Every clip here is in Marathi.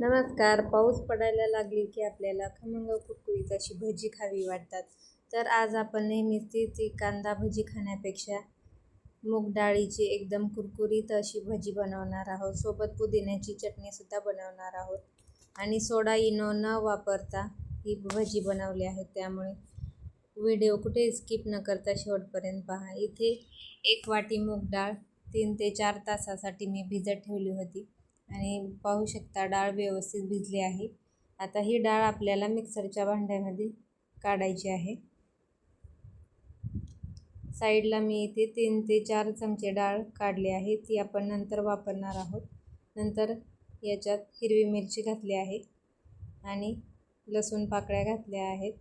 नमस्कार. पाऊस पडायला लागली की आपल्याला खमंग कुरकुरीत अशी भजी खावी वाटतात. तर आज आपण नेहमीच ती ती कांदा भजी खाण्यापेक्षा मूग डाळीची एकदम कुरकुरीत अशी भजी बनवणार आहोत. सोबत पुदिन्याची चटणीसुद्धा बनवणार आहोत. आणि सोडा इनो न वापरता ही भजी बनवली आहे. त्यामुळे व्हिडिओ कुठे स्किप न करता शेवटपर्यंत पहा. इथे एक वाटी मूग डाळ तीन ते चार तासासाठी मी भिजत ठेवली होती. आणि पाहू शकता डाळ व्यवस्थित भिजली आहे. आता ही डाळ आपल्याला मिक्सरच्या भांड्यामध्ये काढायची आहे. साईडला मी इथे तीन ते चार चमचे डाळ काढली आहे. ती आपण नंतर वापरणार आहोत. नंतर याच्यात हिरवी मिरची घातली आहे आणि लसूण पाकळ्या घातल्या आहेत.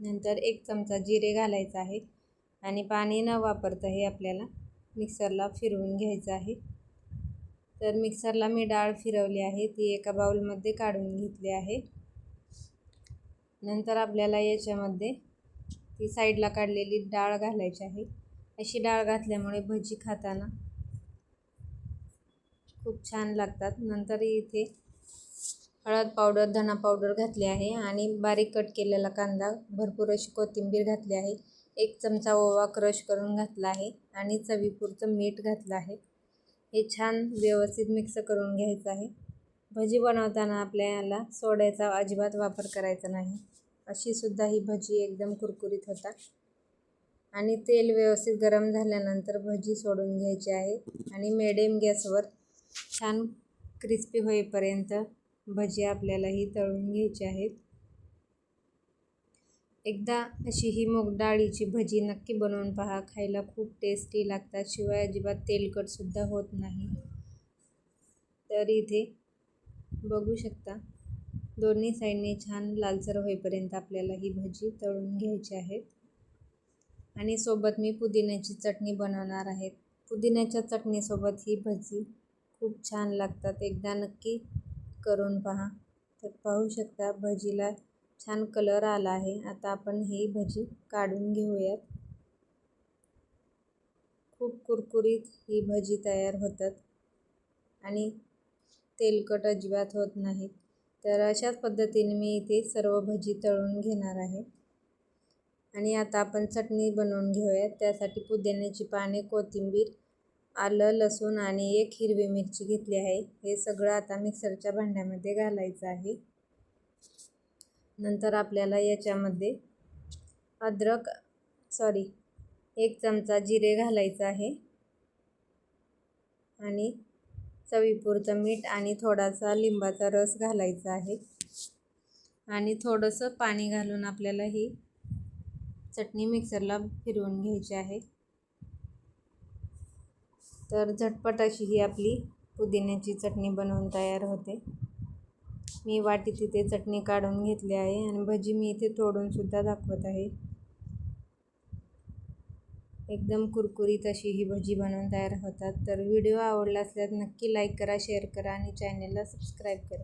नंतर एक चमचा जिरे घालायचं आहे आणि पाणी न वापरता हे आपल्याला मिक्सरला फिरवून घ्यायचं आहे. तर मिक्सरला मी डाळ फिरवली आहे ती एका बाउलमध्ये काढून घेतली आहे. नंतर आपल्याला याच्यामध्ये ती साईडला काढलेली डाळ घालायची आहे. अशी डाळ घातल्यामुळे भजी खाताना खूप छान लागतात. नंतर इथे हळद पावडर धना पावडर घातली आहे आणि बारीक कट केलेला कांदा भरपूर अशी कोथिंबीर घातली आहे. एक चमचा ओवा क्रश करून घातला आहे आणि चवीपुरचं मीठ घातलं आहे. हे छान व्यवस्थित मिक्स करून घ्यायचं आहे. भजी बनवताना आपल्याला सोड्याचा अजिबात वापर करायचा नाही. अशीसुद्धा ही भजी एकदम कुरकुरीत होतात. आणि तेल व्यवस्थित गरम झाल्यानंतर भजी सोडून घ्यायची आहे. आणि मिडियम गॅसवर छान क्रिस्पी होईपर्यंत भजी आपल्याला ही तळून घ्यायची आहेत. एकदा अशी ही मूग डाळीची भजी नक्की बनवून पहा. खायला खूप टेस्टी लागतात. शिवाय अजिबात तेलकटसुद्धा होत नाही. तर इथे बघू शकता दोन्ही साईडने छान लालसर होईपर्यंत आपल्याला ही भजी तळून घ्यायची आहेत आणि सोबत मी पुदिन्याची चटणी बनवणार आहे. पुदिन्याच्या चटणीसोबत ही भजी खूप छान लागतात. एकदा नक्की करून पहा. तर पाहू शकता भजीला छान कलर आला आहे. आता आपण ही भजी काढून घेऊयात. खूप कुरकुरीत ही भजी तयार होतात आणि तेलकट अजिबात होत नाहीत. तर अशाच पद्धतीने मी इथे सर्व भजी तळून घेणार आहे. आणि आता आपण चटणी बनवून घेऊयात. त्यासाठी पुदिन्याची पाने कोथिंबीर आलं लसूण आणि एक हिरवी मिरची घेतली आहे. हे सगळं आता मिक्सरच्या भांड्यामध्ये घालायचं आहे. नंतर आपल्याला याच्यामध्ये अद्रक सॉरी एक चमचा जिरे घालायचं आहे. आणि चवीपुरतं मीठ आणि थोडासा लिंबाचा रस घालायचा आहे. आणि थोडंसं पाणी घालून आपल्याला ही चटणी मिक्सरला फिरवून घ्यायची आहे. तर झटपट अशी ही आपली पुदिन्याची चटणी बनवून तयार होते. मी वाटी तिथे चटणी काढून घेतली आहे आणि भजी मी इथे तोडूनसुद्धा दाखवत आहे. एकदम कुरकुरीत अशी ही भजी बनवून तयार होतात. तर व्हिडिओ आवडला असल्यास नक्की लाईक करा शेअर करा आणि चॅनेलला सबस्क्राईब करा.